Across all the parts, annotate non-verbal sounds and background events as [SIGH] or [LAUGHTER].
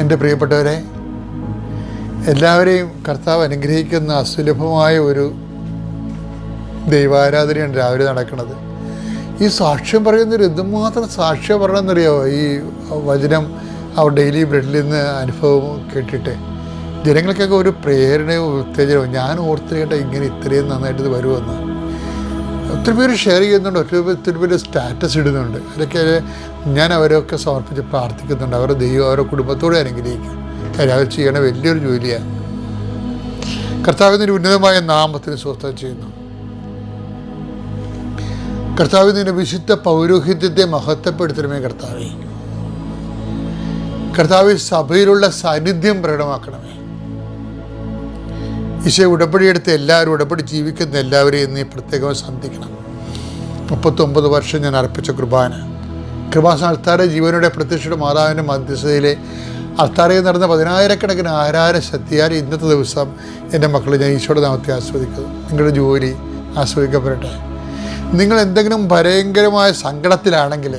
എന്റെ പ്രിയപ്പെട്ടവരെ എല്ലാവരെയും കർത്താവ് അനുഗ്രഹിക്കുന്ന അസുലഭമായ ഒരു ദൈവാരാധനയാണ് രാവിലെ നടക്കുന്നത്. ഈ സാക്ഷ്യം പറയുന്നൊരു എന്തുമാത്രം സാക്ഷ്യം പറയണമെന്നറിയാമോ ഈ വചനം അവർ ഡെയിലി ബ്രെഡിൽ നിന്ന് അനുഭവം കേട്ടിട്ട്. ജനങ്ങൾക്കൊക്കെ ഒരു പ്രേരണയും ഉത്തേജനവും ഞാൻ ഓർത്തിരിക്കട്ടെ കേട്ട ഇങ്ങനെ ഇത്രയും നന്നായിട്ട് ഇത് വരുമെന്ന്. ഒത്തിരി പേര് ഷെയർ ചെയ്യുന്നുണ്ട്. ഒത്തിരി ഒത്തിരി പേര് സ്റ്റാറ്റസ് ഇടുന്നുണ്ട്. അതൊക്കെ ഞാൻ അവരൊക്കെ സമർപ്പിച്ച് പ്രാർത്ഥിക്കുന്നുണ്ട്. അവരുടെ ദൈവം അവരുടെ കുടുംബത്തോടെ അനുഗ്രഹിക്കും കാര്യം അവർ ചെയ്യണ വലിയൊരു ജോലിയാണ് കർത്താവിന്റെ ഉന്നതമായ നാമത്തിന് സ്വസ്ഥം ചെയ്യുന്നു. കർത്താവിന്റെ വിശുദ്ധ പൗരോഹിത്യത്തെ മഹത്വപ്പെടുത്തണമേ കർത്താവേ. കർത്താവ് സഭയിലുള്ള സാന്നിധ്യം പ്രകടമാക്കണമേ. ഈശോ ഉടമ്പടിയെടുത്ത് എല്ലാവരും ഉടമ്പടി ജീവിക്കുന്ന എല്ലാവരെയും നീ പ്രത്യേകം ശ്രദ്ധിക്കണം മുപ്പത്തൊമ്പത് വർഷം ഞാൻ അർപ്പിച്ച കുർബാന. കൃപാസ അൾത്താര ജീവനുടെ പ്രത്യക്ഷയുടെ മാതാവിന്റെ മധ്യസ്ഥതയിലെ അൾത്താരയിൽ നടന്ന പതിനായിരക്കണക്കിന് ആരാര ശക്തിയാൽ ഇന്നത്തെ ദിവസം എന്റെ മക്കളെ ഞാൻ ഈശോയുടെ നാമത്തെ ആസ്വദിക്കുന്നു. നിങ്ങളുടെ ജോലി ആസ്വദിക്കപ്പെടട്ടെ. നിങ്ങൾ എന്തെങ്കിലും ഭയങ്കരമായ സങ്കടത്തിലാണെങ്കിൽ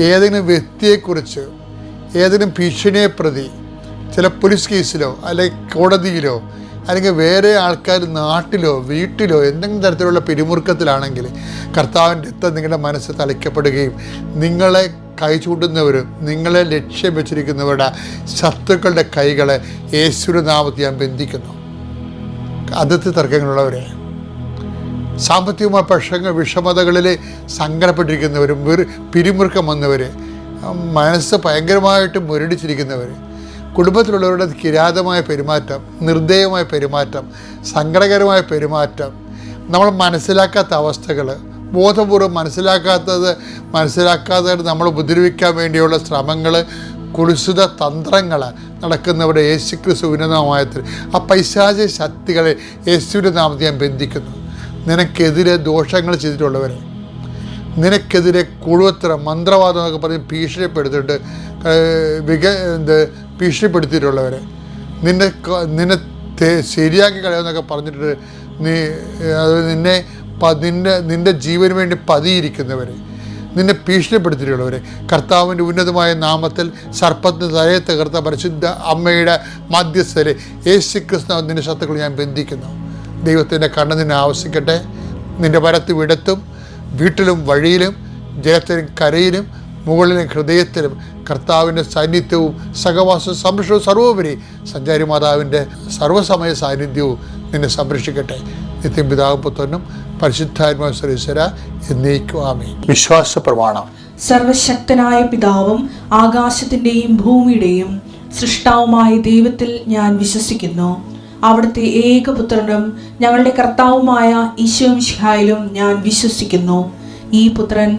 ഏതെങ്കിലും വ്യക്തിയെക്കുറിച്ച് ഏതെങ്കിലും ഭീഷണിയെ പ്രതി ചില പോലീസ് കേസിലോ അല്ലെങ്കിൽ കോടതിയിലോ അല്ലെങ്കിൽ വേറെ ആൾക്കാർ നാട്ടിലോ വീട്ടിലോ എന്തെങ്കിലും തരത്തിലുള്ള പിരിമുറുക്കത്തിലാണെങ്കിൽ കർത്താവിന്റെ രക്തം നിങ്ങളുടെ മനസ്സ് തളിക്കപ്പെടുകയും നിങ്ങളെ കൈ ചൂണ്ടുന്നവരും നിങ്ങളെ ലക്ഷ്യം വെച്ചിരിക്കുന്നവരുടെ ശത്രുക്കളുടെ കൈകളെ യേശുവിന്റെ നാമത്തിൽ ഞാൻ ബന്ധിക്കുന്നു. അതിർത്തി തർക്കങ്ങളുള്ളവരെ സാമ്പത്തികമായ പ്രശ്നങ്ങൾ വിഷമതകളിൽ സങ്കടപ്പെട്ടിരിക്കുന്നവരും പിരിമുറുക്കം വന്നവർ മനസ്സ് ഭയങ്കരമായിട്ട് മുരടിച്ചിരിക്കുന്നവർ കുടുംബത്തിലുള്ളവരുടെ കിരാതമായ പെരുമാറ്റം നിർദ്ദയമായ പെരുമാറ്റം സങ്കടകരമായ പെരുമാറ്റം നമ്മൾ മനസ്സിലാക്കാത്ത അവസ്ഥകൾ ബോധപൂർവം മനസ്സിലാക്കാത്തത് മനസ്സിലാക്കാതെ നമ്മൾ ഉപദ്രവിക്കാൻ വേണ്ടിയുള്ള ശ്രമങ്ങൾ കുളിസുത തന്ത്രങ്ങൾ നടക്കുന്നവരുടെ യേശുക്രിസ്തു ഉന്നതമായത്തിൽ ആ പൈശാച ശക്തികളെ യേശുവിന്റെ നാമത്തിൽ ഞാൻ ബന്ധിക്കുന്നു. നിനക്കെതിരെ ദോഷങ്ങൾ ചെയ്തിട്ടുള്ളവരെ നിനക്കെതിരെ കുഴുവത്ര മന്ത്രവാദം എന്നൊക്കെ പറഞ്ഞ് ഭീഷണിപ്പെടുത്തിയിട്ട് ഏഹ്, വിക എന്ത് ഭീഷണിപ്പെടുത്തിയിട്ടുള്ളവരെ. നിന്നെ നിന്നെ ശരിയാക്കി കളയുമെന്നൊക്കെ പറഞ്ഞിട്ട് നീ അത് നിന്നെ നിന്നെ നിന്റെ ജീവന് വേണ്ടി പതിയിരിക്കുന്നവരെ. നിന്നെ ഭീഷണിപ്പെടുത്തിയിട്ടുള്ളവരെ. കർത്താവിന്റെ ഉന്നതമായ നാമത്തിൽ സർപ്പത്തിന് തലയെ തകർത്ത പരിശുദ്ധ അമ്മയുടെ മധ്യസ്ഥരെ യേശു കൃഷ്ണ നിന്റെ ശത്രുക്കൾ ഞാൻ ബന്ധിക്കുന്നു. ദൈവത്തിന്റെ കണ്ണ് നിന്നെ ആവശ്യിക്കട്ടെ. നിന്റെ വരത്തും വിടത്തും വീട്ടിലും വഴിയിലും ജലത്തിലും കരയിലും മുകളിലും ഹൃദയത്തിലും കർത്താവിന്റെ സാന്നിധ്യവും സഹവാസവും സംരക്ഷണവും സർവോപരി സഞ്ചാരി മാതാവിന്റെ സർവസമയ സാന്നിധ്യവും നിന്നെ സംരക്ഷിക്കട്ടെ. നിത്യം പിതാവ് പുത്രനും പരിശുദ്ധാത്മാ സ്വരീശ്വര എന്നേക്കും ആമേ വിശ്വാസ പ്രമാണം. സർവശക്തനായ പിതാവും ആകാശത്തിന്റെയും ഭൂമിയുടെയും സൃഷ്ടാവുമായ ദൈവത്തിൽ ഞാൻ വിശ്വസിക്കുന്നു. അവിടുത്തെ ഏകപുത്രനും ഞങ്ങളുടെ കർത്താവുമായ ഈശോ ഞാൻ വിശ്വസിക്കുന്നു. ഈ പുത്രൻ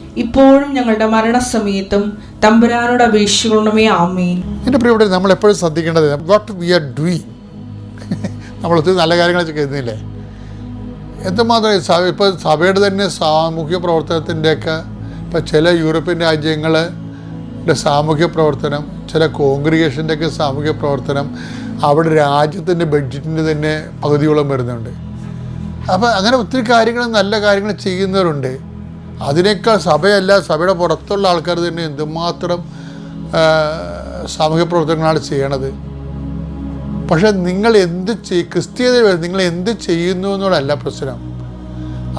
ഇപ്പോഴും ഞങ്ങളുടെ മരണസമയത്തും തമ്പുരാനോട് അപേക്ഷിക്കണമേ ആമേൻ. എന്റെ പ്രിയപ്പെട്ട നമ്മൾ എപ്പോഴും ശ്രദ്ധിക്കേണ്ടത് വാട്ട് വി ആർ ഡൂയിങ് നമ്മൾ ഒത്തിരി നല്ല കാര്യങ്ങളൊക്കെ കരുതുന്നില്ലേ എന്തുമാത്രം ഇപ്പോൾ സഭയുടെ തന്നെ സാമൂഹ്യ പ്രവർത്തനത്തിന്റെയൊക്കെ ഇപ്പോൾ ചില യൂറോപ്യൻ രാജ്യങ്ങളുടെ സാമൂഹ്യ പ്രവർത്തനം ചില കോൺഗ്രിഗേഷന്റെയൊക്കെ സാമൂഹ്യ പ്രവർത്തനം അവിടെ രാജ്യത്തിന്റെ ബഡ്ജറ്റിന്റെ തന്നെ പകുതിയോളം വരുന്നുണ്ട്. അപ്പോൾ അങ്ങനെ ഒത്തിരി കാര്യങ്ങൾ നല്ല കാര്യങ്ങൾ ചെയ്യുന്നവരുണ്ട്. അതിനേക്കാൾ സഭയല്ല സഭയുടെ പുറത്തുള്ള ആൾക്കാർ തന്നെ എന്തുമാത്രം സാമൂഹ്യ പ്രവർത്തനങ്ങളാണ് ചെയ്യണത്. പക്ഷെ നിങ്ങൾ എന്ത് ചെയ് ക്രിസ്തീയത നിങ്ങൾ എന്ത് ചെയ്യുന്നു എന്നുള്ളതല്ല പ്രശ്നം.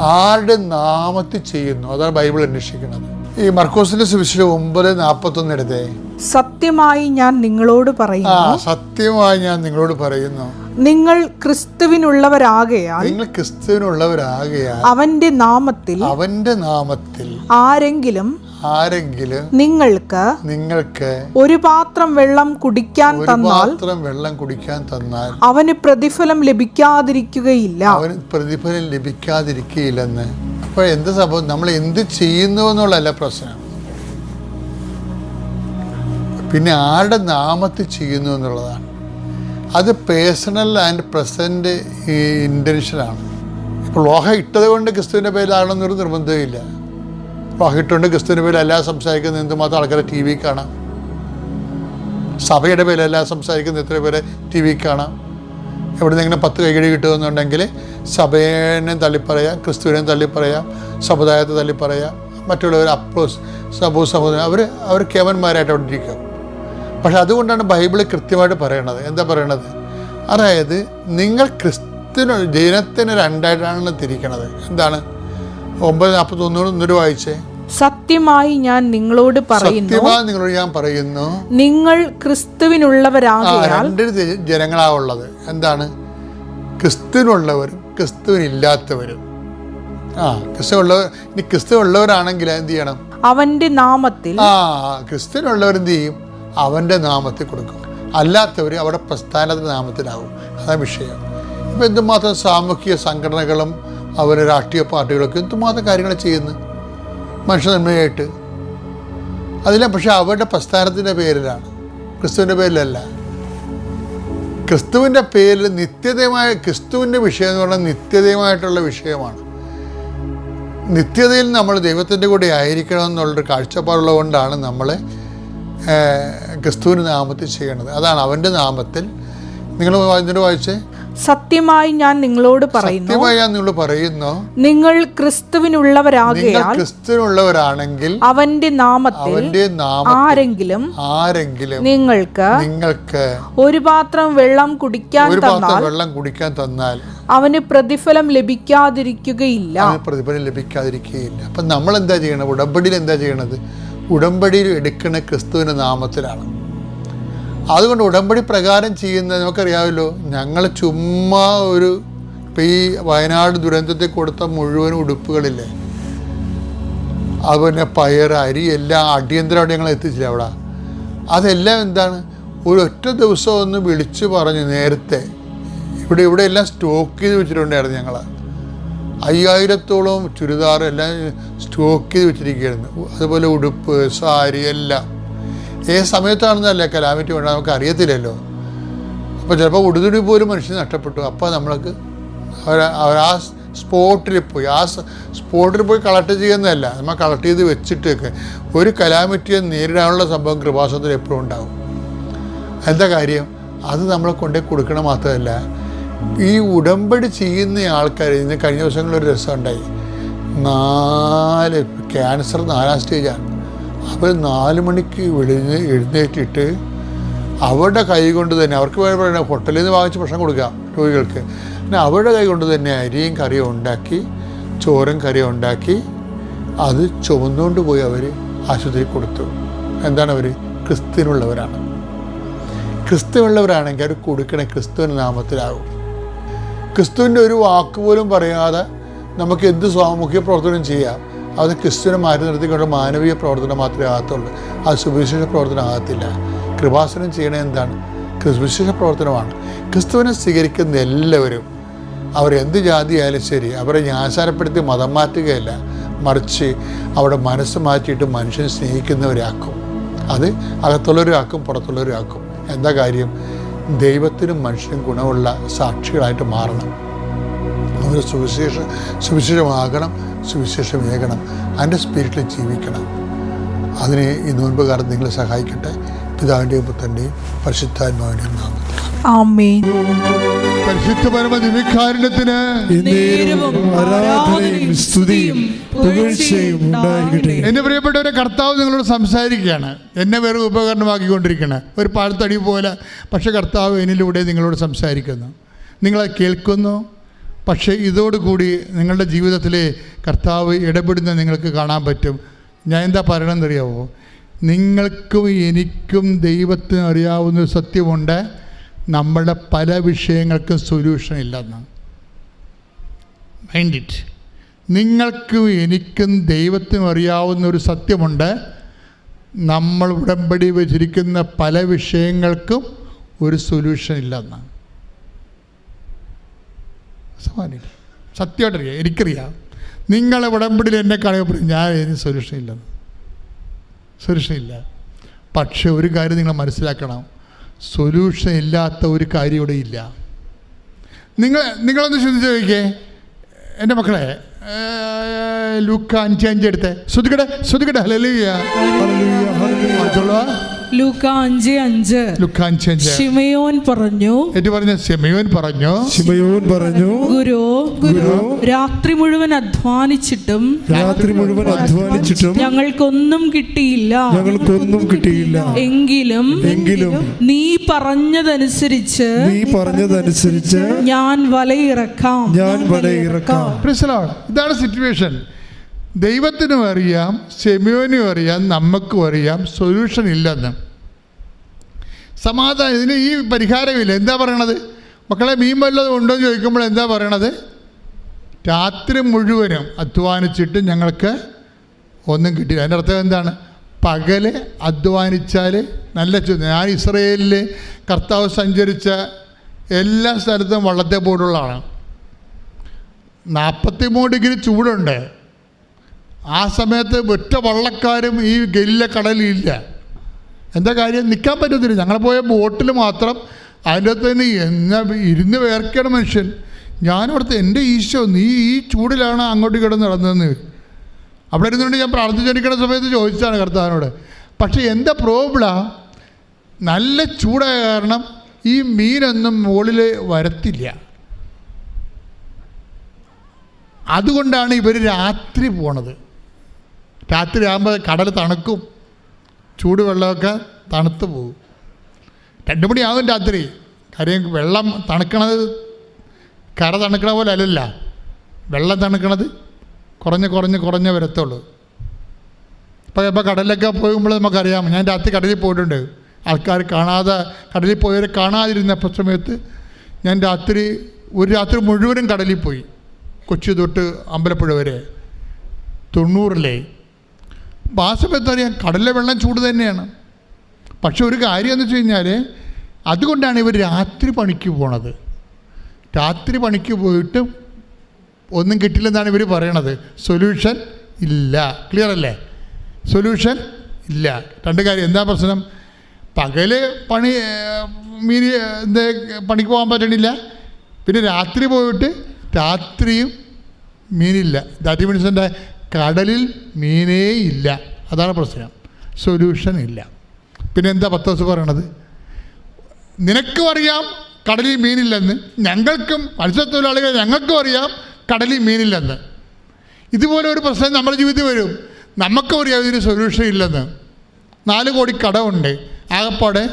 ആരുടെ നാമത്തിൽ ചെയ്യുന്നു? അതാണ് ബൈബിൾ അന്വേഷിക്കുന്നത്. ഈ മർക്കോസിന്റെ സുവിശേഷം ഒമ്പത് നാൽപ്പത്തൊന്ന് എടുത്തേ. സത്യമായി ഞാൻ നിങ്ങളോട് പറയുന്നു. സത്യമായി ഞാൻ നിങ്ങളോട് പറയുന്നു. നിങ്ങൾ ക്രിസ്തുവിനുള്ളവരാകയാൽ നിങ്ങൾ ക്രിസ്തുവിനുള്ളവരാകയാൽ അവന്റെ നാമത്തിൽ അവന്റെ നാമത്തിൽ ആരെങ്കിലും ആരെങ്കിലും നിങ്ങൾക്ക് നിങ്ങൾക്ക് ഒരു പാത്രം വെള്ളം കുടിക്കാൻ തന്നാൽ പാത്രം വെള്ളം കുടിക്കാൻ തന്നാൽ അവന് പ്രതിഫലം ലഭിക്കാതിരിക്കുകയില്ല. അവന് പ്രതിഫലം ലഭിക്കാതിരിക്കുകയില്ലെന്ന്. അപ്പോൾ എന്ത് സംഭവം? നമ്മൾ എന്ത് ചെയ്യുന്നു എന്നുള്ളതല്ല പ്രശ്നം. പിന്നെ ആരുടെ നാമത്തിൽ ചെയ്യുന്നു എന്നുള്ളതാണ്. അത് പേഴ്സണൽ ആൻഡ് പ്രസന്റ് ഇന്റൻഷനാണ് ഇപ്പോൾ ലോഹ ഇട്ടത് കൊണ്ട് ക്രിസ്തുവിന്റെ പേരിലാണെന്നൊരു നിർബന്ധമില്ല ലോഹ ഇട്ടുകൊണ്ട് ക്രിസ്തുവിന്റെ പേരിൽ എല്ലാം സംസാരിക്കുന്ന എന്തുമാത്രം ആൾക്കാരെ ടി വി കാണാം? സഭയുടെ പേരിലെല്ലാം സംസാരിക്കുന്ന എത്ര പേരെ ടി വി കാണാം? എവിടെ നിന്നെങ്കിലും പത്ത് കൈകടി കിട്ടുമെന്നുണ്ടെങ്കിൽ സഭേനെ തള്ളിപ്പറയാം ക്രിസ്തുവിനെയും തള്ളിപ്പറയാം സമുദായത്തെ തള്ളിപ്പറയാം മറ്റുള്ളവർ അപ്രോസ് സഭൂ സമുദായം അവർ അവർ കേവന്മാരായിട്ട് അവിടെ ഇരിക്കും. പക്ഷെ അതുകൊണ്ടാണ് ബൈബിൾ കൃത്യമായിട്ട് പറയണത്. എന്താ പറയണത്? അതായത് നിങ്ങൾ ക്രിസ്ത്യന് ജനത്തിന് രണ്ടായിട്ടാണ് തിരിക്കണത്. എന്താണ്? ഒമ്പത് നാൽപ്പത്തൊന്നൂറ് ഒന്നൂറ് വായിച്ചേ. സത്യമായി ഞാൻ നിങ്ങളോട് പറയുന്നു. സത്യമായി നിങ്ങളോട് ഞാൻ പറയുന്നു. നിങ്ങൾ ക്രിസ്തുവിനുള്ളവരാണ് ക്രിസ്തുവിനുള്ളവരാകയാൽ രണ്ട് ജനങ്ങളാ ഉള്ളത്. എന്താണ്? ക്രിസ്തുവിനുള്ളവരും ക്രിസ്തുവിനില്ലാത്തവരും. ആ ക്രിസ്തു ഉള്ളവർ ഇനി ക്രിസ്തു ഉള്ളവരാണെങ്കിൽ എന്ത് ചെയ്യണം? അവന്റെ നാമത്തിൽ ആ ക്രിസ്തുവിനുള്ളവർ എന്ത് ചെയ്യും? അവന്റെ നാമത്തിൽ കൊടുക്കും. അല്ലാത്തവർ അവിടെ പ്രസ്ഥാനത്തിന്റെ നാമത്തിലാവും. അതാണ് വിഷയം. ഇപ്പം എന്തുമാത്രം സാമൂഹിക സംഘടനകളും അവരെ രാഷ്ട്രീയ പാർട്ടികളൊക്കെ എന്തുമാത്രം കാര്യങ്ങൾ ചെയ്യുന്നു? മനുഷ്യനന്മയായിട്ട് അതിലെ പക്ഷെ അവരുടെ പ്രസ്ഥാനത്തിന്റെ പേരിലാണ്. ക്രിസ്തുവിന്റെ പേരിലല്ല. ക്രിസ്തുവിന്റെ പേരിൽ നിത്യതയുമായ ക്രിസ്തുവിന്റെ വിഷയം എന്ന് പറഞ്ഞാൽ നിത്യതയുമായിട്ടുള്ള വിഷയമാണ്. നിത്യതയിൽ നമ്മൾ ദൈവത്തിന്റെ കൂടെ ആയിരിക്കണം എന്നുള്ളൊരു കാഴ്ചപ്പാടുള്ളത് കൊണ്ടാണ് നമ്മൾ ക്രിസ്തുവിന്റെ നാമത്തിൽ ചെയ്യണത്. അതാണ് അവന്റെ നാമത്തിൽ. നിങ്ങൾ ഇതിന്റെ വായിച്ചേ? സത്യമായി ഞാൻ നിങ്ങളോട് പറയുന്നു. സത്യമായി ഞാൻ നിങ്ങളോട് പറയുന്നു. നിങ്ങൾ ക്രിസ്തുവിനുള്ളവരാകയാൽ ക്രിസ്തുവിനുള്ളവരാണെങ്കിൽ അവന്റെ നാമത്തിൽ അവന്റെ നാമത്തിൽ ആരെങ്കിലും ആരെങ്കിലും നിങ്ങൾക്ക് നിങ്ങൾക്ക് ഒരു പാത്രം വെള്ളം കുടിക്കാൻ ഒരു പാത്രം വെള്ളം കുടിക്കാൻ തന്നാൽ അവന് പ്രതിഫലം ലഭിക്കാതിരിക്കുകയില്ല. പ്രതിഫലം ലഭിക്കാതിരിക്കുകയില്ല. അപ്പം നമ്മൾ എന്താ ചെയ്യണത്? ഉടമ്പടിയിൽ എന്താ ചെയ്യണത്? ഉടമ്പടിയിൽ എടുക്കുന്ന ക്രിസ്തുവിന്റെ നാമത്തിലാണ്. അതുകൊണ്ട് ഉടമ്പടി പ്രകാരം ചെയ്യുന്നത് നമുക്കറിയാമല്ലോ ഞങ്ങൾ ചുമ്മാ ഒരു ഇപ്പം ഈ വയനാട് ദുരന്തത്തിൽ കൊടുത്ത മുഴുവൻ ഉടുപ്പുകളില്ലേ? അതുപോലെ പയർ അരി എല്ലാം അടിയന്തരമായിട്ട് ഞങ്ങൾ എത്തിച്ചില്ല അവിടെ? അതെല്ലാം എന്താണ്? ഒരു ഒറ്റ ദിവസം ഒന്ന് വിളിച്ചു പറഞ്ഞു നേരത്തെ ഇവിടെ ഇവിടെ എല്ലാം സ്റ്റോക്ക് ചെയ്ത് വെച്ചിട്ടുണ്ടായിരുന്നു ഞങ്ങൾ അയ്യായിരത്തോളം ചുരിദാർ എല്ലാം സ്റ്റോക്ക് ചെയ്ത് വെച്ചിരിക്കുകയായിരുന്നു. അതുപോലെ ഉടുപ്പ് സാരി എല്ലാം. ഏത് സമയത്താണെന്നല്ല കലാമിറ്റി വേണ്ട നമുക്ക് അറിയത്തില്ലല്ലോ. അപ്പോൾ ചിലപ്പോൾ ഉടുതുടി പോലും മനുഷ്യൻ നഷ്ടപ്പെട്ടു. അപ്പോൾ നമ്മൾക്ക് അവർ ആ സ്പോട്ടിൽ പോയി. ആ സ്പോട്ടിൽ പോയി കളക്ട് ചെയ്യുന്നതല്ല. നമ്മൾ കളക്ട് ചെയ്ത് വെച്ചിട്ടൊക്കെ ഒരു കലാമിറ്റിയെ നേരിടാനുള്ള സംഭവം കൃപാസനത്തിൽ എപ്പോഴും ഉണ്ടാകും എന്താ കാര്യം? അത് നമ്മളെ കൊണ്ടേ കൊടുക്കണം മാത്രമല്ല ഈ ഉടമ്പടി ചെയ്യുന്ന ആൾക്കാർ ഇന്ന് കഴിഞ്ഞ ദിവസങ്ങളിൽ ഒരു രസം ഉണ്ടായി. നാല് ക്യാൻസർ നാലാം സ്റ്റേജാണ്. അവർ നാല് മണിക്ക് വിളിഞ്ഞ് എഴുന്നേറ്റിട്ട് അവരുടെ കൈ കൊണ്ട് തന്നെ അവർക്ക് പറയണ ഹോട്ടലിൽ നിന്ന് വാങ്ങിച്ച് ഭക്ഷണം കൊടുക്കാം രോഗികൾക്ക്. പിന്നെ അവരുടെ കൈ കൊണ്ട് തന്നെ അരിയും കറിയും ഉണ്ടാക്കി ചോറും കറിയും ഉണ്ടാക്കി അത് ചുമന്നുകൊണ്ട് പോയി അവർ ആശുപത്രിയിൽ കൊടുത്തു. എന്താണ് അവർ ക്രിസ്ത്യനുള്ളവരാണ്. ക്രിസ്തുവുള്ളവരാണെങ്കിൽ അവർ കൊടുക്കണേ ക്രിസ്തുവിന്റെ നാമത്തിലാകും. ക്രിസ്തുവിന്റെ ഒരു വാക്ക് പോലും പറയാതെ നമുക്ക് എന്ത് സാമൂഹിക പ്രവർത്തനം ചെയ്യാം? അത് ക്രിസ്തുവിനെ മാറ്റി നിർത്തിക്കൊണ്ട് മാനവീയ പ്രവർത്തനം മാത്രമേ ആകത്തുള്ളൂ. അത് സുവിശേഷ പ്രവർത്തനം ആകത്തില്ല. കൃപാസനം ചെയ്യണത് എന്താണ്? സുവിശേഷ പ്രവർത്തനമാണ്. ക്രിസ്തുവിനെ സ്വീകരിക്കുന്ന എല്ലാവരും അവർ എന്ത് ജാതിയായാലും ശരി അവരെ ഞാസാരപ്പെടുത്തി മതം മാറ്റുകയല്ല. മറിച്ച് അവിടെ മനസ്സ് മാറ്റിയിട്ട് മനുഷ്യനെ സ്നേഹിക്കുന്നവരാക്കും. അത് അകത്തുള്ളവരാക്കും പുറത്തുള്ളവരാക്കും. എന്താ കാര്യം? ദൈവത്തിനും മനുഷ്യനും ഗുണമുള്ള സാക്ഷികളായിട്ട് മാറണം. അവർ സുവിശേഷ സുവിശേഷമാകണം സുവിശേഷമേകണം. അതിന്റെ സ്പിരിറ്റിൽ ജീവിക്കണം. അതിനെ ഈ നോൻപുകാരൻ നിങ്ങളെ സഹായിക്കട്ടെ. പിതാവിന്റെയും പുത്രന്റെയും പരിശുദ്ധാത്മാവിന്റെയും നാമത്തിൽ. പരിശുദ്ധ പരമ ആരാധനയും സ്തുതിയും പുകഴ്ചയും ഉണ്ടായിരിക്കട്ടെ. എന്റെ പ്രിയപ്പെട്ടവരെ കർത്താവ് നിങ്ങളോട് സംസാരിക്കുകയാണ്. എന്നെ വേറെ ഉപകരണമാക്കിക്കൊണ്ടിരിക്കുകയാണ്. ഒരു പാഴ്ത്തടി പോലെ പക്ഷെ കർത്താവ് എന്നിലൂടെ നിങ്ങളോട് സംസാരിക്കുന്നു. നിങ്ങളെ കേൾക്കുന്നു. പക്ഷേ ഇതോടുകൂടി നിങ്ങളുടെ ജീവിതത്തിലെ കർത്താവ് ഇടപെടുന്ന നിങ്ങൾക്ക് കാണാൻ പറ്റും. ഞാൻ എന്താ പറയണമെന്നറിയാവോ? നിങ്ങൾക്കും എനിക്കും ദൈവത്തിനും അറിയാവുന്ന ഒരു സത്യമുണ്ട്. നമ്മുടെ പല വിഷയങ്ങൾക്കും സൊല്യൂഷൻ ഇല്ലെന്ന് മൈൻഡ് ഇറ്റ് നിങ്ങൾക്കും എനിക്കും ദൈവത്തിനും അറിയാവുന്ന ഒരു സത്യമുണ്ട്. നമ്മൾ ഉടമ്പടി വെച്ചിരിക്കുന്ന പല വിഷയങ്ങൾക്കും ഒരു സൊല്യൂഷൻ ഇല്ലെന്ന് സമാനില്ല സത്യമായിട്ടറിയാം. എനിക്കറിയാം. നിങ്ങളെ ഉടമ്പടിയിൽ എന്നെ കാണുമ്പോൾ ഞാൻ ഇതിന് സൊല്യൂഷൻ ഇല്ലെന്ന്. സൊല്യൂഷൻ ഇല്ല. പക്ഷേ ഒരു കാര്യം നിങ്ങൾ മനസ്സിലാക്കണം. സൊല്യൂഷൻ ഇല്ലാത്ത ഒരു കാര്യം ഇവിടെ ഇല്ല. നിങ്ങൾ നിങ്ങളൊന്ന് ചിന്തിച്ച് നോക്കിയേ എന്റെ മക്കളെ ലുക്ക് അഞ്ച് അഞ്ച് എടുത്തേ. ശ്രദ്ധിക്കട്ടെ ശ്രദ്ധിക്കട്ടെ. ഹല്ലേലൂയ. Hallelujah, hallelujah. ലൂക്ക അഞ്ച് അഞ്ച്. ലൂക്ക അഞ്ച് അഞ്ച്. ഷിമയോൻ പറഞ്ഞു ഏറ്റു പറഞ്ഞ? സെമിയോൻ പറഞ്ഞു. ഷിമയോൻ പറഞ്ഞു. ഗുരു ഗുരു. രാത്രി മുഴുവൻ അധ്വാനിച്ചിട്ടും രാത്രി മുഴുവൻ അധ്വാനിച്ചിട്ടും ഞങ്ങൾക്കൊന്നും കിട്ടിയില്ല. ഞങ്ങൾക്കൊന്നും കിട്ടിയില്ല. എങ്കിലും എങ്കിലും നീ പറഞ്ഞതനുസരിച്ച് നീ പറഞ്ഞതനുസരിച്ച് ഞാൻ വലയിറക്കാം. ഞാൻ വലയിറക്കാം. ഇതാണ് സിറ്റുവേഷൻ ദൈവത്തിനും അറിയാം സെമിയോനും അറിയാം നമുക്കും അറിയാം സൊല്യൂഷൻ ഇല്ലെന്ന്. സമാധാനം ഇതിന് ഈ പരിഹാരമില്ല. എന്താ പറയണത്? മക്കളെ മീൻ വല്ലതും ഉണ്ടോ എന്ന് ചോദിക്കുമ്പോൾ എന്താ പറയണത്? രാത്രി മുഴുവനും അധ്വാനിച്ചിട്ട് ഞങ്ങൾക്ക് ഒന്നും കിട്ടില്ല. അതിന്റെ അർത്ഥം എന്താണ്? പകൽ അധ്വാനിച്ചാൽ നല്ല ഞാൻ ഇസ്രയേലിൽ കർത്താവ് സഞ്ചരിച്ച എല്ലാ സ്ഥലത്തും വള്ളത്തെ പോലുള്ളതാണ് നാൽപ്പത്തി മൂന്ന് ഡിഗ്രി ചൂടുണ്ട്. ആ സമയത്ത് ഒറ്റ വള്ളക്കാരും ഈ ഗലിലെ കടലില്ല എന്താ കാര്യം? നിൽക്കാൻ പറ്റത്തില്ല. ഞങ്ങൾ പോയ ബോട്ടിൽ മാത്രം അതിന്റെ അകത്ത് തന്നെ എന്നാ ഇരുന്ന് വേർക്കണ മനുഷ്യൻ. ഞാനവിടുത്തെ എന്റെ ഈശോ നീ ഈ ചൂടിലാണ് അങ്ങോട്ട് കിടന്ന് നടന്നതെന്ന്. അവിടെ ഇരുന്നുകൊണ്ട് ഞാൻ പ്രാർത്ഥിച്ചോണ്ടിരിക്കുന്ന സമയത്ത് ചോദിച്ചതാണ് കർത്താവിനോട്. പക്ഷേ എന്റെ പ്രോബ്ലം? നല്ല ചൂടായ കാരണം ഈ മീനൊന്നും മുകളിൽ വരത്തില്ല. അതുകൊണ്ടാണ് ഇവർ രാത്രി പോണത്. രാത്രി ആകുമ്പോൾ കടൽ തണുക്കും. ചൂടുവെള്ളമൊക്കെ തണുത്ത് പോകും. രണ്ട് മണിയാകും രാത്രി. കാര്യം വെള്ളം തണുക്കണത് കര തണുക്കണ പോലെ അല്ലല്ല. വെള്ളം തണുക്കണത് കുറഞ്ഞ് കുറഞ്ഞ് കുറഞ്ഞ വരത്തുള്ളൂ. ഇപ്പോൾ ഇപ്പോൾ കടലിലൊക്കെ പോകുമ്പോൾ നമുക്കറിയാം. ഞാൻ രാത്രി കടലിൽ പോയിട്ടുണ്ട്. ആൾക്കാർ കാണാതെ കടലിൽ പോയവരെ കാണാതിരുന്ന സമയത്ത് ഞാൻ രാത്രി ഒരു രാത്രി മുഴുവനും കടലിൽ പോയി. കൊച്ചി തൊട്ട് അമ്പലപ്പുഴ വരെ. തൊണ്ണൂറിലെ അപ്പോൾ എന്തറിയാം കടലിലെ വെള്ളം ചൂട് തന്നെയാണ്. പക്ഷെ ഒരു കാര്യം എന്ന് വെച്ച് കഴിഞ്ഞാൽ അതുകൊണ്ടാണ് ഇവർ രാത്രി പണിക്ക് പോണത്. രാത്രി പണിക്ക് പോയിട്ട് ഒന്നും കിട്ടില്ലെന്നാണ് ഇവർ പറയണത്. സൊല്യൂഷൻ ഇല്ല. ക്ലിയർ അല്ലേ? സൊല്യൂഷൻ ഇല്ല. രണ്ട് കാര്യം. എന്താ പ്രശ്നം? പകൽ പണി മീൻ എന്താ പണിക്ക് പോകാൻ പറ്റണില്ല. പിന്നെ രാത്രി പോയിട്ട് രാത്രിയും മീനില്ല. ദാറ്റ് മീൻസ് എന്താ കടലിൽ മീനേ ഇല്ല. അതാണ് പ്രശ്നം. സൊല്യൂഷൻ ഇല്ല. പിന്നെ എന്താ പത്ത് ദിവസം പറയണത്? നിനക്കും അറിയാം കടലിൽ മീനില്ലെന്ന്. ഞങ്ങൾക്കും മത്സ്യത്തൊഴിലാളികൾ ഞങ്ങൾക്കും അറിയാം കടലിൽ മീനില്ലെന്ന്. ഇതുപോലെ ഒരു പ്രശ്നം നമ്മുടെ ജീവിതത്തിൽ വരും. നമുക്കും അറിയാം ഇതിന് സൊല്യൂഷൻ ഇല്ലെന്ന്. നാല് കോടി കടമുണ്ട്. ആകപ്പാടെ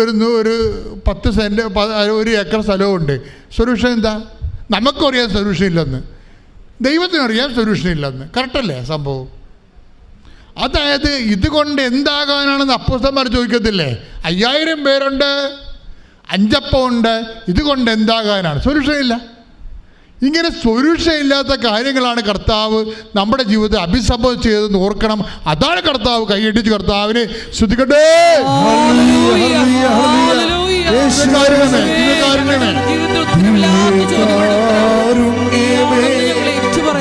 ഒരു ഒരു പത്ത് സെന്റ് ഒരു ഏക്കർ സ്ഥലവുമുണ്ട്. സൊല്യൂഷൻ എന്താ? നമുക്കും അറിയാം സൊല്യൂഷൻ ഇല്ലെന്ന്. ദൈവത്തിനറിയാം സൊല്യൂഷൻ ഇല്ലെന്ന്. കറക്റ്റല്ലേ സംഭവം? അതായത് ഇതുകൊണ്ട് എന്താകാനാണെന്ന് അപ്പുസ്തന്മാർ ചോദിക്കത്തില്ലേ? അയ്യായിരം പേരുണ്ട് അഞ്ചപ്പമുണ്ട് ഇതുകൊണ്ട് എന്താകാനാണ്? സൊല്യൂഷൻ ഇല്ല. ഇങ്ങനെ സൊല്യൂഷൻ ഇല്ലാത്ത കാര്യങ്ങളാണ് കർത്താവ് നമ്മുടെ ജീവിതത്തിൽ അഭിസംബോധന ചെയ്തതെന്ന് ഓർക്കണം. അതാണ് കർത്താവ് കൈയടിച്ച് കർത്താവിനെ ശ്രുതിക്കട്ടെ ഹല്ലേലൂയ, ഹല്ലേലൂയ.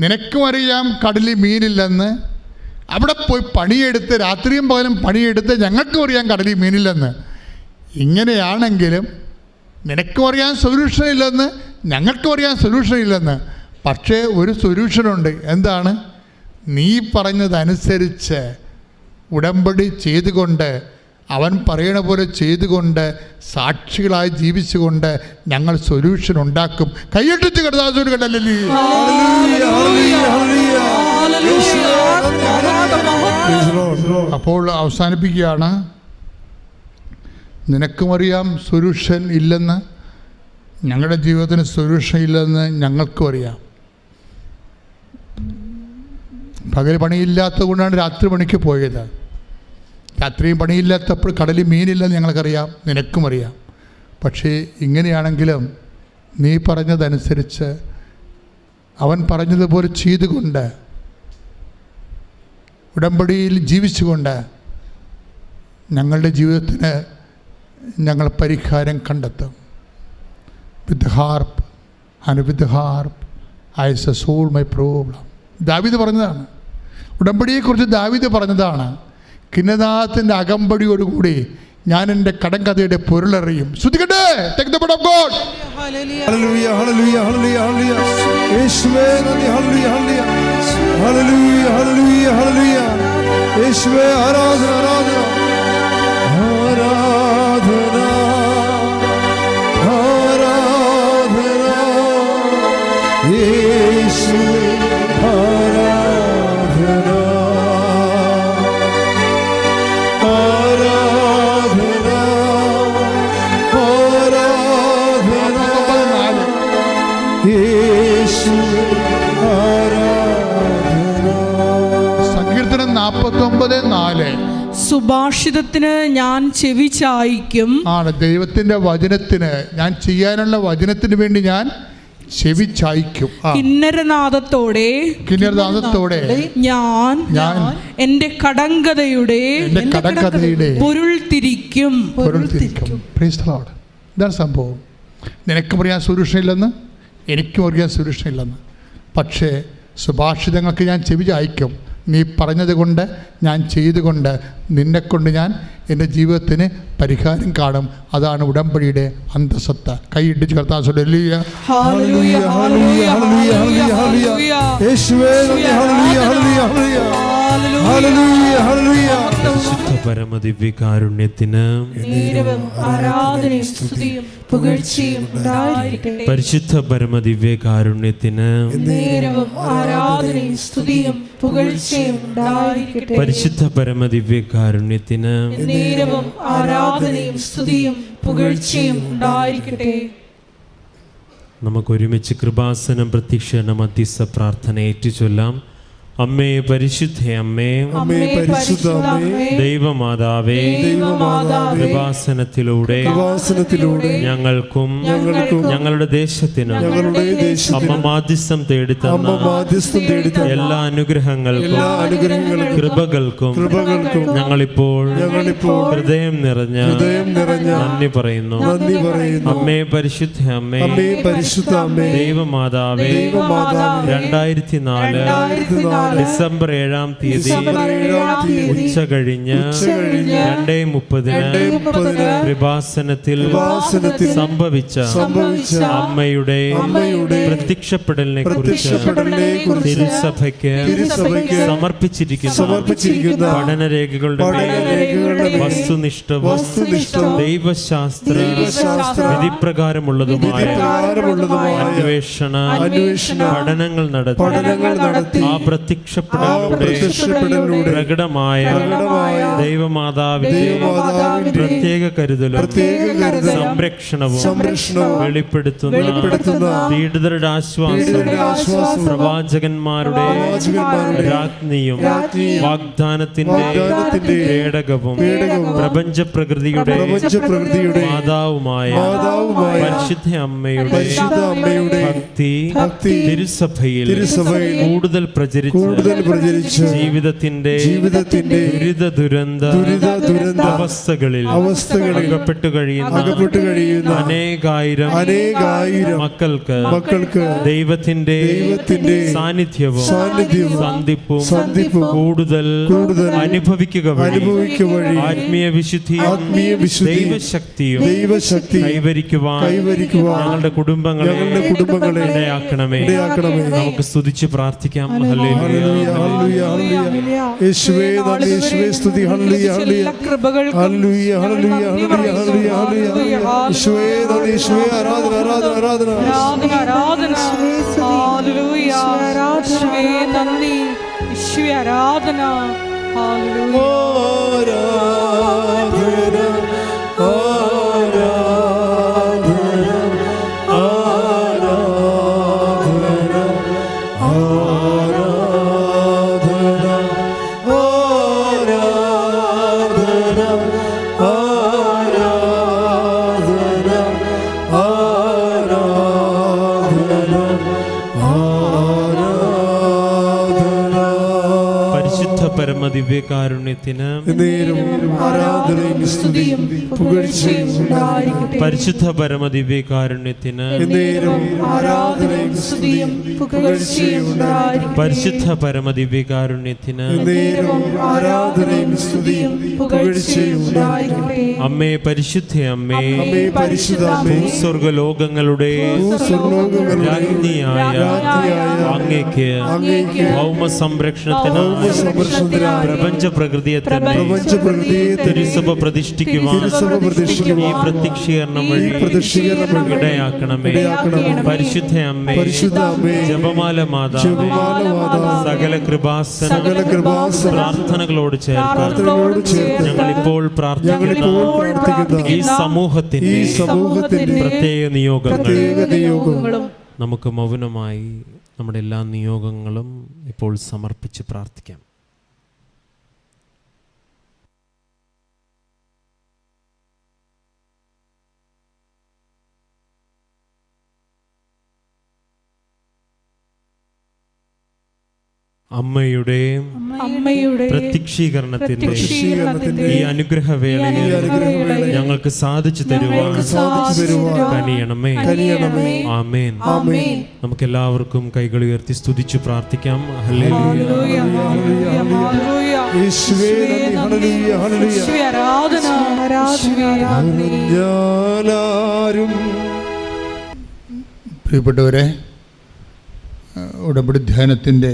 നിനക്കും അറിയാം കടലിൽ മീനില്ലെന്ന്. അവിടെ പോയി പണിയെടുത്ത് രാത്രിയും പകലും പണിയെടുത്ത് ഞങ്ങൾക്കും അറിയാം കടലിൽ മീനില്ലെന്ന്. ഇങ്ങനെയാണെങ്കിലും നിനക്കും അറിയാൻ സൊല്യൂഷൻ ഇല്ലെന്ന് ഞങ്ങൾക്കും അറിയാൻ സൊല്യൂഷൻ ഇല്ലെന്ന്. പക്ഷേ ഒരു സൊല്യൂഷനുണ്ട് എന്താണ്? നീ പറഞ്ഞതനുസരിച്ച് ഉടമ്പടി ചെയ്തുകൊണ്ട് അവൻ പറയണ പോലെ ചെയ്തുകൊണ്ട് സാക്ഷികളായി ജീവിച്ചുകൊണ്ട് ഞങ്ങൾ സൊല്യൂഷൻ ഉണ്ടാക്കും. കൈയെട്ടിച്ച് കടതാസൂര് the അപ്പോൾ അവസാനിപ്പിക്കുകയാണ്. നിനക്കും അറിയാം സൊല്യൂഷൻ ഇല്ലെന്ന്. ഞങ്ങളുടെ ജീവിതത്തിന് സൊല്യൂഷൻ ഇല്ലെന്ന് ഞങ്ങൾക്കും അറിയാം. പകൽ പണിയില്ലാത്തത് കൊണ്ടാണ് രാത്രി പണിക്ക് പോയത്. രാത്രിയും പണിയില്ലാത്തപ്പോൾ കടലിൽ മീനില്ലെന്ന് ഞങ്ങൾക്കറിയാം നിനക്കും അറിയാം പക്ഷേ ഇങ്ങനെയാണെങ്കിലും നീ പറഞ്ഞതനുസരിച്ച് അവൻ പറഞ്ഞതുപോലെ ചെയ്തുകൊണ്ട് ഉടമ്പടിയിൽ ജീവിച്ചുകൊണ്ട് ഞങ്ങളുടെ ജീവിതത്തിന് ഞങ്ങൾ പരിഹാരം കണ്ടെത്തും. With harp and with harp I solve my problem David പറഞ്ഞതാണ്. ഉടമ്പടിയെക്കുറിച്ച് ദാവിദ് പറഞ്ഞതാണ്. കിന്നനാഥത്തിന്റെ അകമ്പടിയോടുകൂടി ഞാൻ എന്റെ കടങ്കഥയുടെ പൊരുളറിയും. ശ്രദ്ധിക്കട്ടെ ആരാധന ആരാധന. word സുഭാഷിതത്തിന് ഞാൻ ചെവി ചായ്ക്കും. ആണ് ദൈവത്തിന്റെ വചനത്തിന് ഞാൻ ചെയ്യാനുള്ള വചനത്തിന് വേണ്ടി ഞാൻ ചെവി ചായ്ക്കും. കിന്നരനാഥത്തോടെ കിന്നരനാഥത്തോടെ ഞാൻ ഞാൻ എന്റെ കടങ്കഥയുടെ കടങ്കഥയുടെ പൊരുൾ തിരിക്കും. പൊരുൾ തിരിക്കും. ഇതാണ് സംഭവം. നിനക്ക് അറിയാൻ സുരക്ഷയില്ലെന്ന് എനിക്കും അറിയാൻ സുരക്ഷയില്ലെന്ന്. പക്ഷേ സുഭാഷിതങ്ങൾക്ക് ഞാൻ ചെവി ചായ്ക്കും. നീ പറഞ്ഞതുകൊണ്ട് ഞാൻ ചെയ്തുകൊണ്ട് നിന്നെക്കൊണ്ട് ഞാൻ എന്റെ ജീവിതത്തിന് പരിഹാരം കാണും. അതാണ് ഉടമ്പടിയുടെ അന്തസത്ത കൈയിട്ടിച്ച് കർത്താൻ ഹല്ലേലൂയ, ഹല്ലേലൂയ. Hallelujah, hallelujah. പരിശുദ്ധ പരിശുദ്ധ പരമദിവ്യകാരുണ്യത്തിന് നേരവും ആരാധനയും സ്തുതിയും ആരാധനയും പുകഴ്ചയും ഉണ്ടായിരിക്കട്ടെ നമുക്ക് ഒരുമിച്ച് കൃപാസനം പ്രത്യക്ഷ മധ്യസ്ഥ പ്രാർത്ഥന ഏറ്റുചൊല്ലാം അമ്മേ പരിശുദ്ധ അമ്മേ. അമ്മേ പരിശുദ്ധ അമ്മേ. ദൈവമാതാവേ. ദൈവമാതാവേ. കൃപാസനത്തിലൂടെ കൃപാസനത്തിലൂടെ ഞങ്ങൾക്കും ഞങ്ങൾക്കും ഞങ്ങളുടെ ദേശത്തിനും ഞങ്ങളുടെ അമ്മ മാധ്യസ്ഥം അമ്മ തേടിത്തന്ന മാധ്യസ്ഥം തേടി തന്ന എല്ലാ അനുഗ്രഹങ്ങൾക്കും എല്ലാ അനുഗ്രഹങ്ങൾക്കും കൃപകൾക്കും കൃപകൾക്കും ഞങ്ങളിപ്പോൾ ഞങ്ങളിപ്പോൾ ഹൃദയം നിറഞ്ഞ ഹൃദയം നിറഞ്ഞ നന്ദി പറയുന്നു. നന്ദി പറയുന്നു. അമ്മേ പരിശുദ്ധ അമ്മേ. അമ്മേ പരിശുദ്ധ അമ്മേ. ദൈവമാതാവേ. ദൈവമാതാവേ. രണ്ടായിരത്തി നാല് രണ്ടായിരത്തി നാല് ഡിസംബർ ഏഴാം തീയതി ഉച്ച കഴിഞ്ഞ് രണ്ടേ മുപ്പതിന് കൃപാസനത്തിൽ സംഭവിച്ച അമ്മയുടെ പ്രത്യക്ഷപ്പെടലിനെ കുറിച്ച് തിരുസഭയ്ക്ക് സമർപ്പിച്ചിരിക്കുന്ന പഠനരേഖകളുടെ വസ്തുനിഷ്ഠവും ദൈവശാസ്ത്ര വിധിപ്രകാരമുള്ളതുമായ അന്വേഷണ അന്വേഷണ പഠനങ്ങൾ നടത്തി ആ പ്രത്യക്ഷപ്പെടലിലൂടെ പ്രകടമായ ദൈവമാതാവിന്റെ പ്രത്യേക കരുതലും സംരക്ഷണവും സംരക്ഷണവും വെളിപ്പെടുത്തുന്ന പീഡിതരുടെ ആശ്വാസം പ്രവാചകന്മാരുടെ രാജ്ഞിയും വാഗ്ദാനത്തിന്റെ പേടകവും പ്രപഞ്ച പ്രകൃതിയുടെ പ്രപഞ്ചപ്രകൃതിയുടെ മാതാവുമായ മാതാവുമായ പരിശുദ്ധ അമ്മയുടെ പരിശുദ്ധ അമ്മയുടെ ഭക്തി ഭക്തി തിരുസഭയിൽ തിരുസഭയിൽ കൂടുതൽ പ്രചരിച്ച് കൂടുതൽ പ്രചരിച്ച് ജീവിതത്തിന്റെ ജീവിതത്തിന്റെ ദുരിത ദുരന്ത ദുരിത ദുരന്ത അവസ്ഥകളിൽ അവസ്ഥകളിൽ അകപ്പെട്ടു കഴിയുന്ന അകപ്പെട്ടു കഴിയുന്ന അനേകായിരം അനേകായിരം മക്കൾക്ക് മക്കൾക്ക് ദൈവത്തിന്റെ ദൈവത്തിന്റെ സാന്നിധ്യവും സാന്നിധ്യവും സന്ധിപ്പും സന്ധിപ്പും കൂടുതൽ കൂടുതൽ അനുഭവിക്കുക അനുഭവിക്കുക വഴി ആത്മീയ വിശുദ്ധിയും ആത്മീയ വിശുദ്ധി ദൈവശക്തിയും ദൈവശക്തി കൈവരിക്കുവാൻ കൈവരിക്കുവാൻ ഞങ്ങളുടെ കുടുംബങ്ങളെ ഞങ്ങളുടെ കുടുംബങ്ങളെ ഇടയാക്കണമേ. ഇടയാക്കണമേ. നമുക്ക് സ്തുതിച്ച് പ്രാർത്ഥിക്കാം. ഹല്ലേലൂയ. Hallelujah, hallelujah. യേശുവേ നന്ദി, യേശുവേ സ്തുതി, hallelujah, hallelujah. Hallelujah, hallelujah, hallelujah, hallelujah, hallelujah. യേശുവേ നന്ദി, യേശുവേ. ആരാധന, ആരാധന, ആരാധന. ആരാധന ആരാധന. ഹല്ലേലൂയ. യേശുവേ നന്ദി. യേശുവേ ആരാധന. ഹല്ലേലൂയ ഉണ്ടായിരിക്കട്ടെ. പരിശുദ്ധ പുകഴ്ചയും ഉണ്ടായിരിക്കട്ടെ. പരിശുദ്ധ സ്തുതിയും പുകഴ്ചയും അമ്മേ പരിശുദ്ധ അമ്മേ. അമ്മേ ലോകങ്ങളുടെ രാജ്ഞിയായ അങ്ങേക്ക് ഭൗമ സംരക്ഷണത്തിന് പ്രപഞ്ച പ്രകൃതിയെ തന്നെ പ്രപഞ്ച പ്രകൃതിയെ തിരുസഭ പ്രതിഷ്ഠിക്കുവാൻ ഈ പ്രത്യക്ഷീകരണം വഴി പ്രതിഷ്ഠീകരണം പ്രത്യക്ഷീകരണം വഴി ഇടയാക്കണമേ. പരിശുദ്ധ അമ്മേ പരിശുദ്ധ അമ്മേ ജപമാല മാതാ ജപമാല മാതാ സകല കൃപാസന സകല കൃപാസന പ്രാർത്ഥനകളോട് ചേർത്ത് പ്രാർത്ഥനകളോട് ചേർത്ത് ഞങ്ങൾ ഇപ്പോൾ പ്രാർത്ഥിക്കുന്ന ഈ സമൂഹത്തിന്റെ ഈ സമൂഹത്തിന്റെ പ്രത്യേക നിയോഗങ്ങൾ പ്രത്യേക നിയോഗങ്ങളും നമുക്ക് മൗനമായി നമ്മുടെ എല്ലാ നിയോഗങ്ങളും ഇപ്പോൾ സമർപ്പിച്ച് പ്രാർത്ഥിക്കാം അമ്മയുടെ അമ്മയുടെ പ്രത്യക്ഷീകരണത്തിന്റെ ഈ അനുഗ്രഹവേളയിൽ ഞങ്ങൾക്ക് സാധിച്ചു തരുവാൻ കനിയണമേ. ആമേൻ. നമുക്ക് എല്ലാവർക്കും കൈകൾ ഉയർത്തി സ്തുതിച്ചു പ്രാർത്ഥിക്കാം. പ്രിയപ്പെട്ടവരെ ഉടമ്പടി ഹല്ലേലൂയ ഹല്ലേലൂയ യേശുവേ നന്ദി, ഹല്ലേലൂയ, ഹല്ലേലൂയ. യേശുവേ ആരാധന യേശുവേ ആരാധന ഞാനാരും പ്രിയപ്പെട്ടവരെ ഏഹ് ഉടമ്പടി ധ്യാനത്തിന്റെ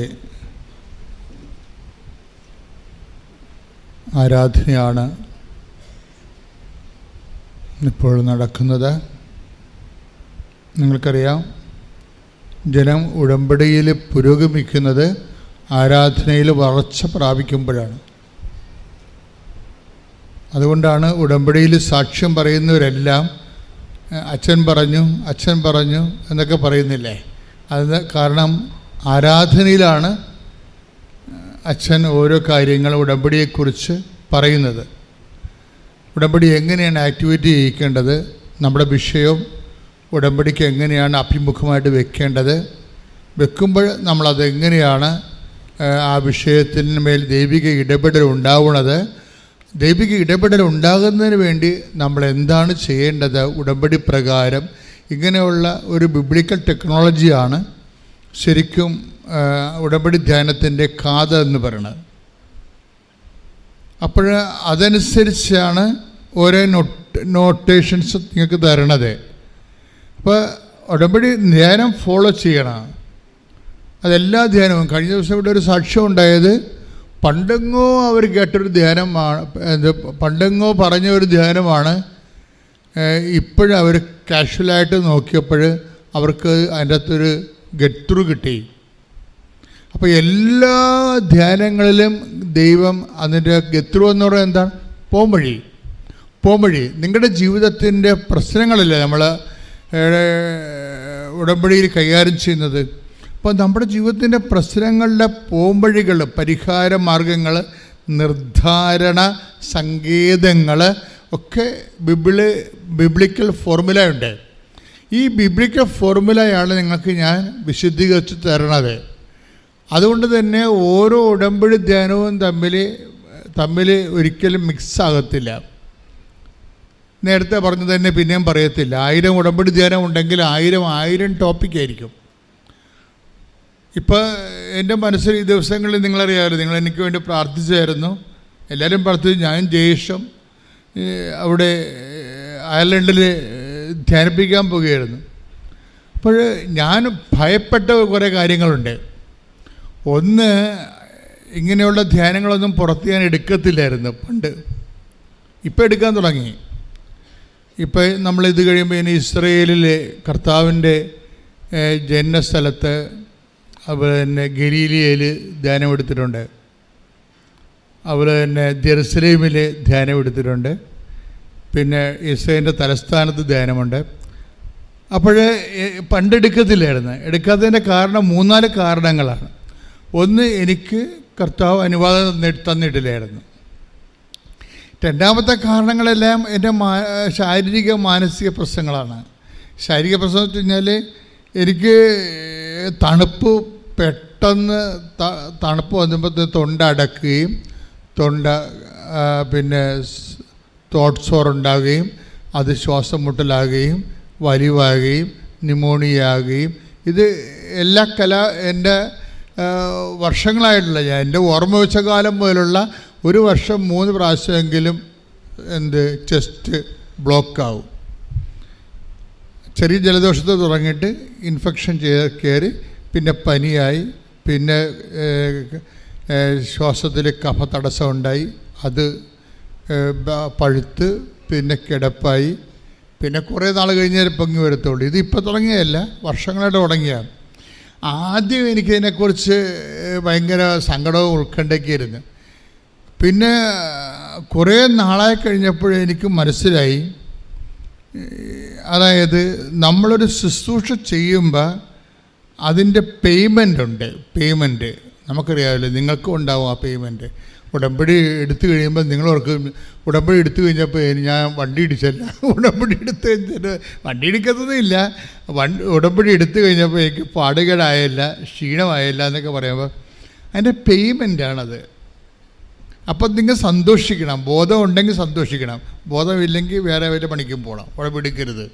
ആരാധനയാണ് ഇപ്പോൾ നടക്കുന്നത്. നിങ്ങൾക്കറിയാം ജനം ഉടമ്പടിയിൽ പുരോഗമിക്കുന്നത് ആരാധനയിൽ വളർച്ച പ്രാപിക്കുമ്പോഴാണ്. അതുകൊണ്ടാണ് ഉടമ്പടിയിൽ സാക്ഷ്യം പറയുന്നവരെല്ലാം അച്ഛൻ പറഞ്ഞു അച്ഛൻ പറഞ്ഞു എന്നൊക്കെ പറയുന്നില്ലേ? അത് കാരണം ആരാധനയിലാണ് അച്ഛൻ ഓരോ കാര്യങ്ങൾ ഉടമ്പടിയെക്കുറിച്ച് പറയുന്നത്. ഉടമ്പടി എങ്ങനെയാണ് ആക്ടിവേറ്റ് ചെയ്യിക്കേണ്ടത്? നമ്മുടെ വിഷയവും ഉടമ്പടിക്ക് എങ്ങനെയാണ് അഭിമുഖമായിട്ട് വെക്കേണ്ടത്? വെക്കുമ്പോൾ നമ്മളത് എങ്ങനെയാണ് ആ വിഷയത്തിന് മേൽ ദൈവിക ഇടപെടൽ ഉണ്ടാവുന്നത്? ദൈവിക ഇടപെടൽ ഉണ്ടാകുന്നതിന് വേണ്ടി നമ്മൾ എന്താണ് ചെയ്യേണ്ടത്? ഉടമ്പടി പ്രകാരം ഇങ്ങനെയുള്ള ഒരു ബിബ്ലിക്കൽ ടെക്നോളജിയാണ് ശരിക്കും ഉടമ്പടി ധ്യാനത്തിന്റെ കാത എന്ന് പറയുന്നത് അപ്പോൾ അതനുസരിച്ചാണ് ഓരോ നോട്ട് നോട്ടേഷൻസ് നിങ്ങൾക്ക് തരണത്. അപ്പോൾ ഉടമ്പടി ധ്യാനം ഫോളോ ചെയ്യണം. അതെല്ലാ ധ്യാനവും. കഴിഞ്ഞ ദിവസം ഇവിടെ ഒരു സാക്ഷ്യം ഉണ്ടായത് പണ്ടെങ്ങോ അവർ കേട്ടൊരു ധ്യാനമാണ് എന്ത് പണ്ടെങ്ങോ പറഞ്ഞ ഒരു ധ്യാനമാണ് ഇപ്പോഴവർ കാഷ്വലായിട്ട് നോക്കിയപ്പോൾ അവർക്ക് അതിന്റെ അകത്തൊരു ഗെറ്റ് ത്രൂ കിട്ടി. അപ്പോൾ എല്ലാ ധ്യാനങ്ങളിലും ദൈവം അതിന്റെ ഗത്രു എന്ന് പറയുന്നത് എന്താണ്? പോംവഴി. പോംവഴി. നിങ്ങളുടെ ജീവിതത്തിന്റെ പ്രശ്നങ്ങളല്ലേ നമ്മൾ ഉടമ്പടിയിൽ കൈകാര്യം ചെയ്യുന്നത്. അപ്പോൾ നമ്മുടെ ജീവിതത്തിന്റെ പ്രശ്നങ്ങളുടെ പോംവഴികൾ പരിഹാര മാർഗങ്ങൾ നിർദ്ധാരണ സങ്കേതങ്ങൾ ഒക്കെ ബിബിൾ ബിബ്ലിക്കൽ ഫോർമുല ഉണ്ട്. ഈ ബിബ്ലിക്കൽ ഫോർമുലയാണ് നിങ്ങൾക്ക് ഞാൻ വിശദീകരിച്ച് തരണത്. അതുകൊണ്ട് തന്നെ ഓരോ ഉടമ്പടി ധ്യാനവും തമ്മിൽ തമ്മിൽ ഒരിക്കലും മിക്സ് ആകത്തില്ല. നേരത്തെ പറഞ്ഞു തന്നെ പിന്നെയും പറയത്തില്ല. ആയിരം ഉടമ്പടി ധ്യാനം ഉണ്ടെങ്കിൽ ആയിരം ആയിരം ടോപ്പിക്കായിരിക്കും ഇപ്പോൾ എന്റെ മനസ്സിൽ ഈ ദിവസങ്ങളിൽ നിങ്ങളറിയാമല്ലോ നിങ്ങൾ എനിക്ക് വേണ്ടി പ്രാർത്ഥിച്ചായിരുന്നു. എല്ലാവരും പ്രാർത്ഥിച്ചു ഞാൻ ജയേഷം അവിടെ അയർലൻഡിൽ ധ്യാനിപ്പിക്കാൻ പോവുകയായിരുന്നു. അപ്പോൾ ഞാൻ ഭയപ്പെട്ട കുറേ കാര്യങ്ങളുണ്ട്. ഒന്ന് ഇങ്ങനെയുള്ള ധ്യാനങ്ങളൊന്നും പുറത്ത് ഞാൻ എടുക്കത്തില്ലായിരുന്നു. പണ്ട്. ഇപ്പം എടുക്കാൻ തുടങ്ങി. ഇപ്പം നമ്മളിത് കഴിയുമ്പോൾ ഇനി ഇസ്രയേലിലെ കർത്താവിന്റെ ജനസ്ഥലത്ത് അതുപോലെ തന്നെ ഗലീലിയയിൽ ധ്യാനം എടുത്തിട്ടുണ്ട്. അതുപോലെ തന്നെ ജെറുസലേമിൽ ധ്യാനം എടുത്തിട്ടുണ്ട്. പിന്നെ ഇസ്രയേലിന്റെ തലസ്ഥാനത്ത് ധ്യാനമുണ്ട്. അപ്പോൾ പണ്ടെടുക്കത്തില്ലായിരുന്നു എടുക്കാത്തതിന്റെ കാരണം മൂന്നാൽ കാരണങ്ങളാണ്. ഒന്ന് എനിക്ക് കർത്താവ് അനുവാദം തന്നി- തന്നിട്ടില്ലായിരുന്നു. രണ്ടാമത്തെ കാരണങ്ങളെല്ലാം എന്റെ മാ ശാരീരിക മാനസിക പ്രശ്നങ്ങളാണ്. ശാരീരിക പ്രശ്നം എന്ന് വെച്ച് കഴിഞ്ഞാൽ എനിക്ക് തണുപ്പ് പെട്ടെന്ന് തണുപ്പ് വന്നപ്പോൾ തൊണ്ട അടക്കുകയും തൊണ്ട പിന്നെ തോട്ട് സോർ ഉണ്ടാകുകയും അത് ശ്വാസം മുട്ടലാകുകയും വലിവാകുകയും ന്യൂമോണിയ ആകുകയും ഇത് എല്ലാ കല എന്റെ വർഷങ്ങളായിട്ടുള്ള ഞാൻ എന്റെ ഓർമ്മ വെച്ച കാലം മുതലുള്ള ഒരു വർഷം മൂന്ന് പ്രാവശ്യമെങ്കിലും എന്ത് ചെസ്റ്റ് ബ്ലോക്കാവും. ചെറിയ ജലദോഷത്തെ തുടങ്ങിയിട്ട് ഇൻഫെക്ഷൻ ചെയ്ത് കയറി പിന്നെ പനിയായി പിന്നെ ശ്വാസത്തിൽ കഫ തടസ്സമുണ്ടായി അത് പഴുത്ത് പിന്നെ കിടപ്പായി പിന്നെ കുറേ നാൾ കഴിഞ്ഞാൽ പൊങ്ങി വരത്തുള്ളൂ. ഇത് ഇപ്പോൾ തുടങ്ങിയതല്ല വർഷങ്ങളായിട്ട് തുടങ്ങിയാണ് ആദ്യം എനിക്കതിനെക്കുറിച്ച് ഭയങ്കര സങ്കടവും ഉത്കണ്ഠയ്ക്കായിരുന്നു പിന്നെ കുറേ നാളായി കഴിഞ്ഞപ്പോൾ എനിക്ക് മനസ്സിലായി അതായത് നമ്മളൊരു ശുശ്രൂഷ ചെയ്യുമ്പോൾ അതിന്റെ പേയ്മെന്റ് ഉണ്ട്. പേയ്മെന്റ് നമുക്കറിയാമല്ലോ നിങ്ങൾക്കും ഉണ്ടാവും ആ പേയ്മെന്റ് ഉടമ്പടി എടുത്തു കഴിയുമ്പോൾ നിങ്ങൾ ഓർക്കും ഉടമ്പടി എടുത്തു കഴിഞ്ഞപ്പോൾ ഞാൻ വണ്ടി ഇടിച്ചല്ല. [LAUGHS] ഉടമ്പടി എടുത്തു കഴിഞ്ഞിട്ട് വണ്ടി എടുക്കുന്നതില്ല വണ്ടി ഉടമ്പടി എടുത്തു കഴിഞ്ഞപ്പോൾ എനിക്ക് പാടുകേടായല്ല ക്ഷീണമായല്ല എന്നൊക്കെ പറയുമ്പോൾ അതിന്റെ പേയ്മെന്റാണത്. അപ്പം നിങ്ങൾ സന്തോഷിക്കണം. ബോധം ഉണ്ടെങ്കിൽ സന്തോഷിക്കണം. ബോധമില്ലെങ്കിൽ വേറെ വല്ല പണിക്കും പോകണം. ഉടമ്പെടുക്കരുത്